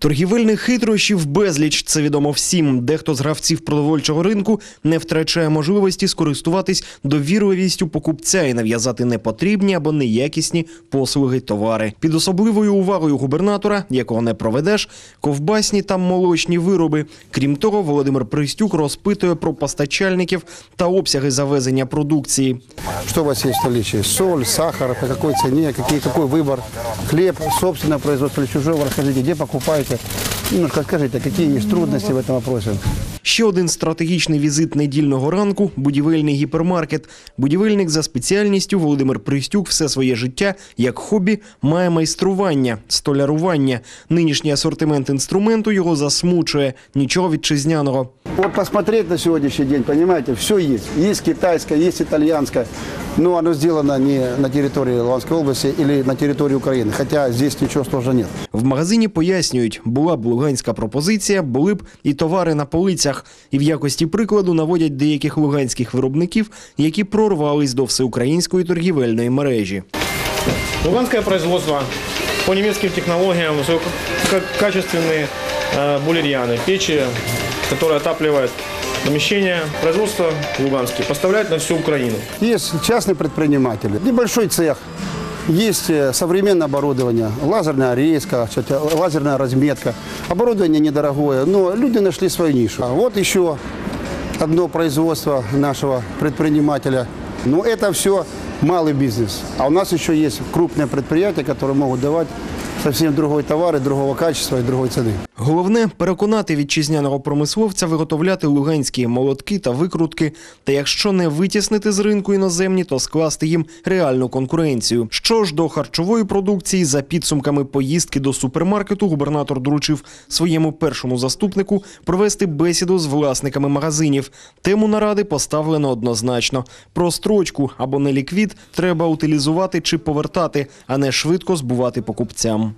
Торгівельних хитрощів безліч це відомо всім. Дехто з гравців продовольчого ринку не втрачає можливості скористуватись довірливістю покупця і нав'язати непотрібні або неякісні послуги товари. Під особливою увагою губернатора, якого не проведеш, ковбасні та молочні вироби. Крім того, Володимир Пристюк розпитує про постачальників та обсяги завезення продукції. Что у вас есть в наличии? Соль, сахар, по какой цене, какие, какой выбор? Хлеб, собственное производство или чужого? Расскажите, где покупаете? Немножко скажите, какие есть трудности в этом вопросе? Ще один стратегічний візит недільного ранку будівельний гіпермаркет. Будівельник за спеціальністю Володимир Пристюк все своє життя як хобі має майстрування, столярування. Нинішній асортимент інструменту його засмучує. Нічого вітчизняного. От посмотреть на сьогоднішній день, розумієте, все є. Є китайська, є итальянское, но оно сделано не на территории Луганской области или на территории Украины, хотя здесь ничего сложного нет. В магазині пояснюють, була б луганська пропозиція, були б і товари на полицях. І в якості прикладу наводять деяких луганських виробників, які прорвались до всеукраїнської торгівельної мережі. Луганское производство по немецким технологиям, высококачественные э, булерьяны, печи, которые отапливают помещения. Производство луганские поставляют на всю Украину. Есть частные предприниматели, небольшой цех, есть э, современное оборудование, лазерная резка, лазерная разметка. Оборудование недорогое, но люди нашли свою нишу. А вот еще одно производство нашего предпринимателя. Но это все малый бизнес. А у нас еще есть крупные предприятия, которые могут давать совсем другой товар и другого качества и другой цены. Головне переконати вітчизняного промисловця виготовляти луганські молотки та викрутки. Та якщо не витіснити з ринку іноземні, то скласти їм реальну конкуренцію. Що ж до харчової продукції, за підсумками поїздки до супермаркету, губернатор доручив своєму першому заступнику провести бесіду з власниками магазинів. Тему наради поставлено однозначно: про строчку або неліквід треба утилізувати чи повертати, а не швидко збувати покупцям.